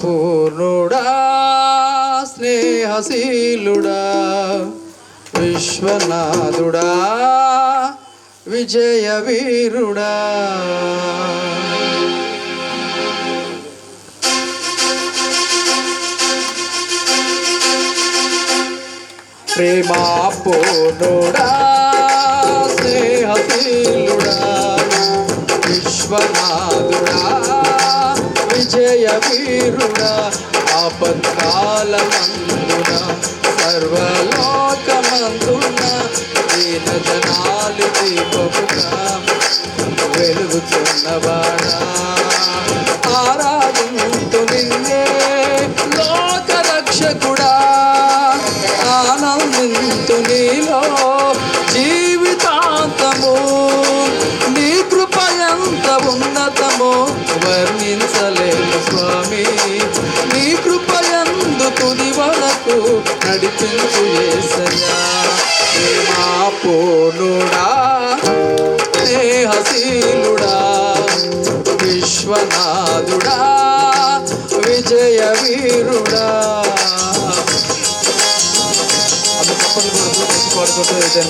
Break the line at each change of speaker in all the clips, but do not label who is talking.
పూర్ణుడా స్నేహశీలుడా విశ్వనాథుడా విజయ వీరుడా ప్రేమా పూర్ణుడా స్నేహశీలుడా విశ్వనాథుడా. విజయ వీరుడా ఆపత్కాలమందున సర్వలోకమందున దీన జనాలు దీపముగా వెలుగుతున్నవాడా. ఆరాధింతు నిన్నే లోక రక్షకుడా ఆనందింతు నీలో జీవితాంతము నీ కృపయంత ఉన్నత వర్ణించలేము స్వామి? నీ కృప ఎందు తుది వరకు నడిపించు ఏసయ్యా ప్రేమా పూర్ణుడా స్నేహశీలుడా విశ్వనాథుడా విజయ వీరుడా. అది తప్పని కొడుతూ మంచి పాడుకుంటూ అయితే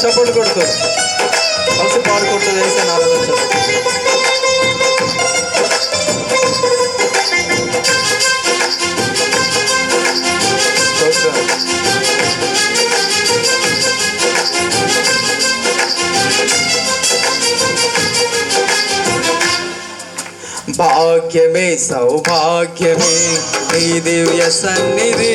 చప్పట్లు కొడుకోవచ్చు కలిసి పాడుకుంటూ వేసే నాలుగు భాగ్యమే సౌభాగ్యమే నీ దివ్య సన్నిధి.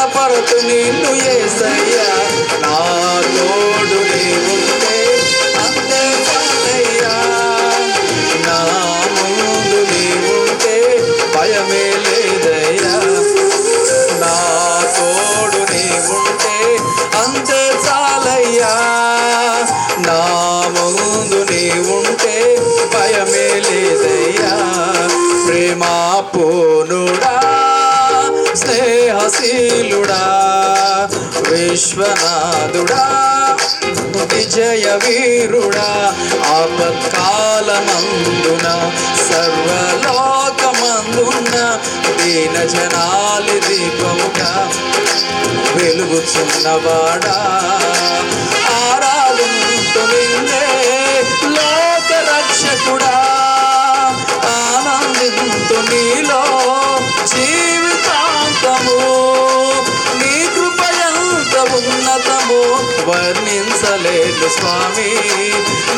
కనపరతు నిన్ను ఏసయ్యా. నా తోడు నీవుంటే అంతే చాలయ్యా నా ముందు నీవుంటే భయమే లేదయ్యా. నా తోడు నీవుంటే అంతే చాలయ్యా. నా ముందు నీవుంటే భయమే లేదయ్యా. ప్రేమా పోనుడా స్నేహశీల విశ్వనాథుడా విజయ వీరుడా ఆపత్కాలమందున సర్వలోకమందున దీన జనాలి దీపముగా వెలుగుచున్నవాడా. ఆరాలు లోక రక్షకుడా వర్ణించలేదు స్వామి.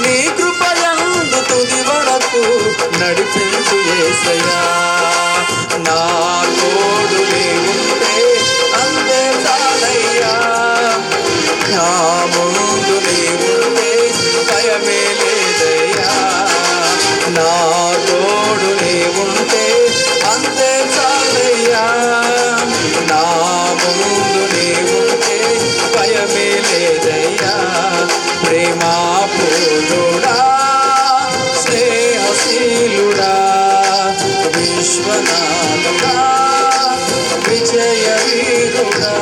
నీ కృపయందు తుది వరకు నడిపించు ఏసయ్యా. నా విజయ వీరుడా